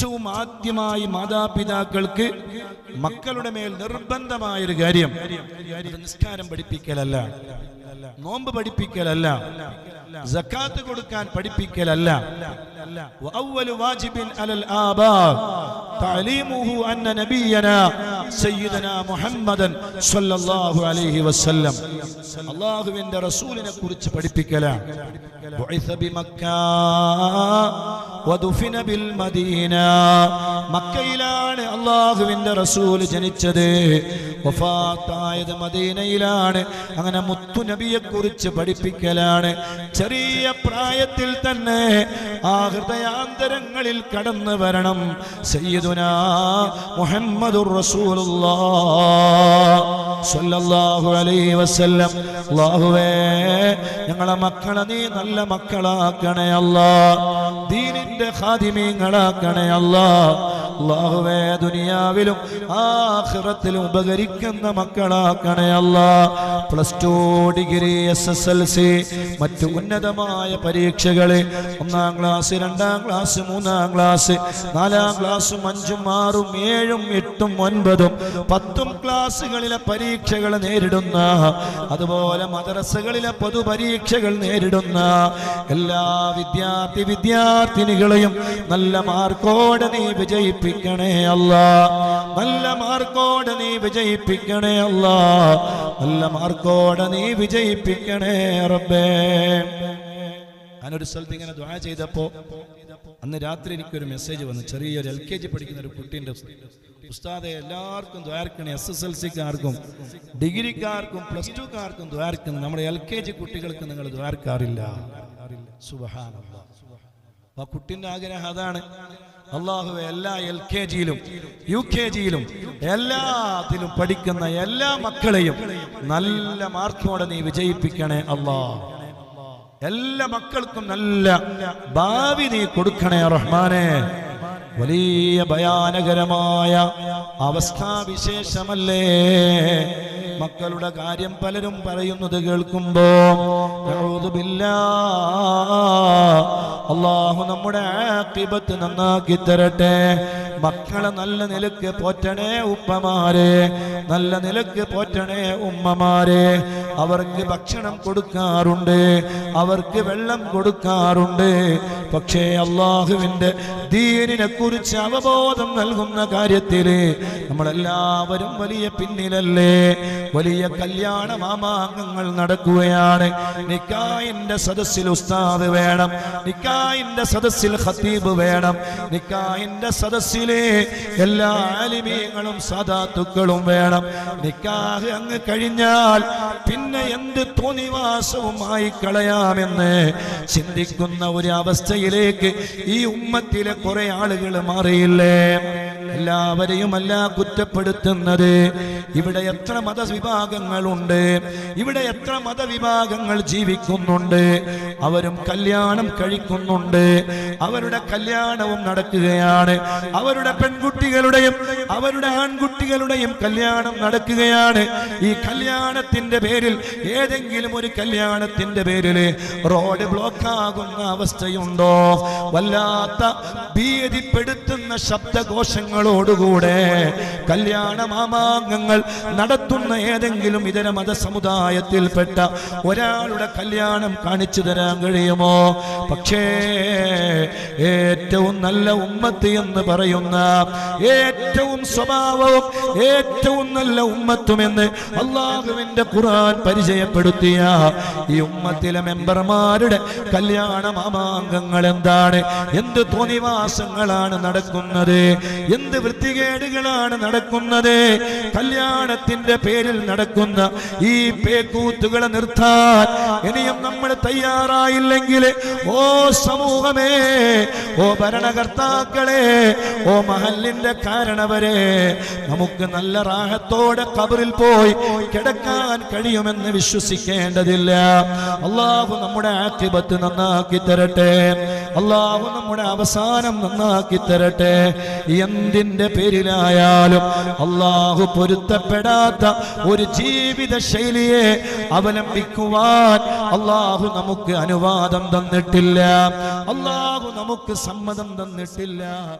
ഏറ്റവും ആദ്യമായി മാതാപിതാക്കൾക്ക് മക്കളുടെ മേൽ നിർബന്ധമായൊരു കാര്യം അത് നിസ്കാരം പഠിപ്പിക്കലല്ല നോമ്പ് പഠിപ്പിക്കലല്ല സക്കാത്ത് കൊടുക്കാൻ പഠിപ്പിക്കലല്ല وأول واجب على الآباء تعليمه أن نبينا سيدنا محمدا صلى الله عليه وسلم അള്ളാഹുവിന്റെ റസൂലിനെ കുറിച്ച് പഠിപ്പിക്കലാണ് بعث بمكة ودفن بالمدينة മക്കയിലാണ് അള്ളാഹുവിന്റെ റസൂൽ ജനിച്ചത്. വഫാത്തായത് മദീനയിലാണ്. അങ്ങനെ മുത്തുനബിയെ കുറിച്ച് പഠിപ്പിക്കലാണ്. ചെറിയ പ്രായത്തിൽ തന്നെ ആ ഹൃദയാന്തരങ്ങളിൽ കടന്നു വരണം. സയ്യിദുന മുഹമ്മദുർ റസൂലുള്ളാഹ് അല്ലാഹുവേ ഞങ്ങളെ മക്കളെ നീ നല്ല മക്കളാക്കണേ അല്ലാ. ദീനിന്റെ ഖാദിമീങ്ങളാക്കണേ അല്ലാ. അല്ലാഹുവേ ദുനിയാവിലും ആഹ്റത്തിലും ഉപകരിക്കുന്ന മക്കളാക്കണേ അല്ലാ. Plus two degree S S L C മറ്റു ഉന്നതമായ പരീക്ഷകളെ. ഒന്നാം ക്ലാസ് രണ്ടാം ക്ലാസ് മൂന്നാം ക്ലാസ്. നാലാം ക്ലാസ്സും അഞ്ചും ആറും ഏഴും എട്ടും ഒൻപതും പത്തും ക്ലാസ്സുകളിലെ പരീക്ഷകൾ നേരിടുന്ന അതുപോലെ മദ്രസകളിലെ പൊതുപരീക്ഷകൾ നേരിടുന്ന എല്ലാ വിദ്യാർത്ഥി വിദ്യാർത്ഥിനികളെയും നല്ല മാർക്കോടെ നീ വിജയിപ്പിക്കണേ അല്ല. നല്ല മാർക്കോടെ നീ വിജയിപ്പിക്കണേ അല്ല. നല്ല മാർക്കോടെ നീ വിജയിപ്പിക്കണേ റബ്ബേ. ഞാനൊരു സ്ഥലത്ത് ഇങ്ങനെ ദ്വാ ചെയ്തപ്പോ അന്ന് രാത്രി എനിക്കൊരു മെസ്സേജ് വന്നു. ചെറിയൊരു എൽ കെ ജി പഠിക്കുന്ന ഒരു കുട്ടീന്റെ ഉസ്താദെ എല്ലാവർക്കും ദ്വാരക്കണേ എസ് എസ് എൽ സിക്കാർക്കും ഡിഗ്രിക്കാർക്കും പ്ലസ് ടുക്കാർക്കും ദ്വാരക്കുന്നു നമ്മുടെ എൽ കെ ജി കുട്ടികൾക്ക് നിങ്ങൾ ദ്വാരക്കാറില്ല സുബഹാനല്ലാ. ആ കുട്ടിന്റെ ആഗ്രഹം അതാണ്. അള്ളാഹു എല്ലാ എൽ കെ ജിയിലും യു കെ ജിയിലും എല്ലാത്തിലും പഠിക്കുന്ന എല്ലാ മക്കളെയും നല്ല മാർക്കോടെ നീ വിജയിപ്പിക്കണേ അള്ളാ എല്ലാ മക്കൾക്കും നല്ല ഭാവി നീ കൊടുക്കണേ റഹ്മാനെ. വലിയ ഭയാനകരമായ അവസ്ഥാവിശേഷമല്ലേ? മക്കളുടെ കാര്യം പലരും പറയുന്നത് കേൾക്കുമ്പോ. അള്ളാഹു നമ്മുടെ ആക്കിബത്ത് നന്നാക്കി തരട്ടെ. മക്കളെ നല്ല നിലയ്ക്ക് പോറ്റണേ ഉപ്പമാരെ നല്ല നിലയ്ക്ക് പോറ്റണേ ഉമ്മമാരെ. അവർക്ക് ഭക്ഷണം കൊടുക്കാറുണ്ട് അവർക്ക് വെള്ളം കൊടുക്കാറുണ്ട്. പക്ഷേ അള്ളാഹുവിന്റെ ദീനിനെ കുറിച്ച് അവബോധം നൽകുന്ന കാര്യത്തിൽ നമ്മളെല്ലാവരും വലിയ പിന്നിലല്ലേ? വലിയ കല്യാണ മാമാങ്കങ്ങൾ നടക്കുകയാണ്. നിക്കായിന്റെ സദസ്സിൽ ഉസ്താദ് വേണം. നിക്കായിന്റെ സദസ്സിൽ ഖത്തീബ് വേണം. നിക്കായിന്റെ സദസ്സിലെ എല്ലാ ആലിമീങ്ങളും സദാത്തുക്കളും വേണം. നിക്കാഹ് അങ്ങ് കഴിഞ്ഞാൽ പിന്നെ എന്ത് തോന്നിവാസവുമായി കളയാമെന്ന് ചിന്തിക്കുന്ന ഒരു അവസ്ഥയിലേക്ക് ഈ ഉമ്മത്തിലെ കുറെ ആളുകൾ മാറിയില്ലേ? എല്ലാവരെയും അല്ല കുറ്റപ്പെടുത്തുന്നത്. ഇവിടെ എത്ര മതവിഭാഗങ്ങളുണ്ട്? ഇവിടെ എത്ര മതവിഭാഗങ്ങൾ ജീവിക്കുന്നുണ്ട്? അവരും കല്യാണം കഴിക്കുന്നുണ്ട്. അവരുടെ കല്യാണവും നടക്കുകയാണ്. അവരുടെ പെൺകുട്ടികളുടെയും അവരുടെ ആൺകുട്ടികളുടെയും കല്യാണം നടക്കുകയാണ്. ഈ കല്യാണത്തിന്റെ പേരിൽ ഏതെങ്കിലും ഒരു കല്യാണത്തിന്റെ പേരിൽ റോഡ് ബ്ലോക്ക് ആകുന്ന അവസ്ഥയുണ്ടോ? വല്ലാത്ത ഭീതിപ്പെടുത്തുന്ന ശബ്ദഘോഷങ്ങളോടുകൂടെ കല്യാണ മാമാങ്കങ്ങൾ നടത്തുന്ന ഏതെങ്കിലും ഇതര മത സമുദായത്തിൽപ്പെട്ട ഒരാളുടെ കല്യാണം കാണിച്ചു തരാൻ കഴിയുമോ? പക്ഷേ ഏറ്റവും നല്ല ഉമ്മത്ത് എന്ന് പറയുന്ന ഏറ്റവും സ്വഭാവവും ഏറ്റവും നല്ല ഉമ്മത്തുമെന്ന് അള്ളാഹുവിന്റെ ഖുർആൻ പരിചയപ്പെടുത്തിയ ഈ ഉമ്മത്തിലെ മെമ്പർമാരുടെ കല്യാണ മാമാങ്കങ്ങൾ എന്താണ്? എന്ത് തോന്നിവാസങ്ങളാണ് നടക്കുന്നത്? എന്ത് വൃത്തികേടുകളാണ് നടക്കുന്നത്. കല്യാണത്തിന്റെ പേരിൽ നടക്കുന്ന ഈ പേക്കൂത്തുകളെ നിർത്താൻ ഇനിയും നമ്മൾ തയ്യാറായില്ലെങ്കിൽ ഓ സമൂഹമേ ഓ ഭരണകർത്താക്കളെ ഓ മഹലിന്റെ കാരണവരെ നമുക്ക് നല്ല റാഹത്തോടെ കബറിൽ പോയി കിടക്കാൻ കഴിയുമെന്ന് വിശ്വസിക്കേണ്ടതില്ല. അള്ളാഹു നമ്മുടെ ആക്തിപത്ത് നന്നാക്കി തരട്ടെ. അള്ളാഹു നമ്മുടെ അവസാനം നന്നാക്കി തരട്ടെ. എന്തിന്റെ പേരിലായാലും അള്ളാഹു പൊരുത്തപ്പെടാത്ത ഒരു ജീവിത ശൈലിയെ അവലംബിക്കുവാൻ അള്ളാഹു നമുക്ക് അനുവാദം തന്നിട്ടില്ല. അള്ളാഹു നമുക്ക് സമ്മതം തന്നിട്ടില്ല.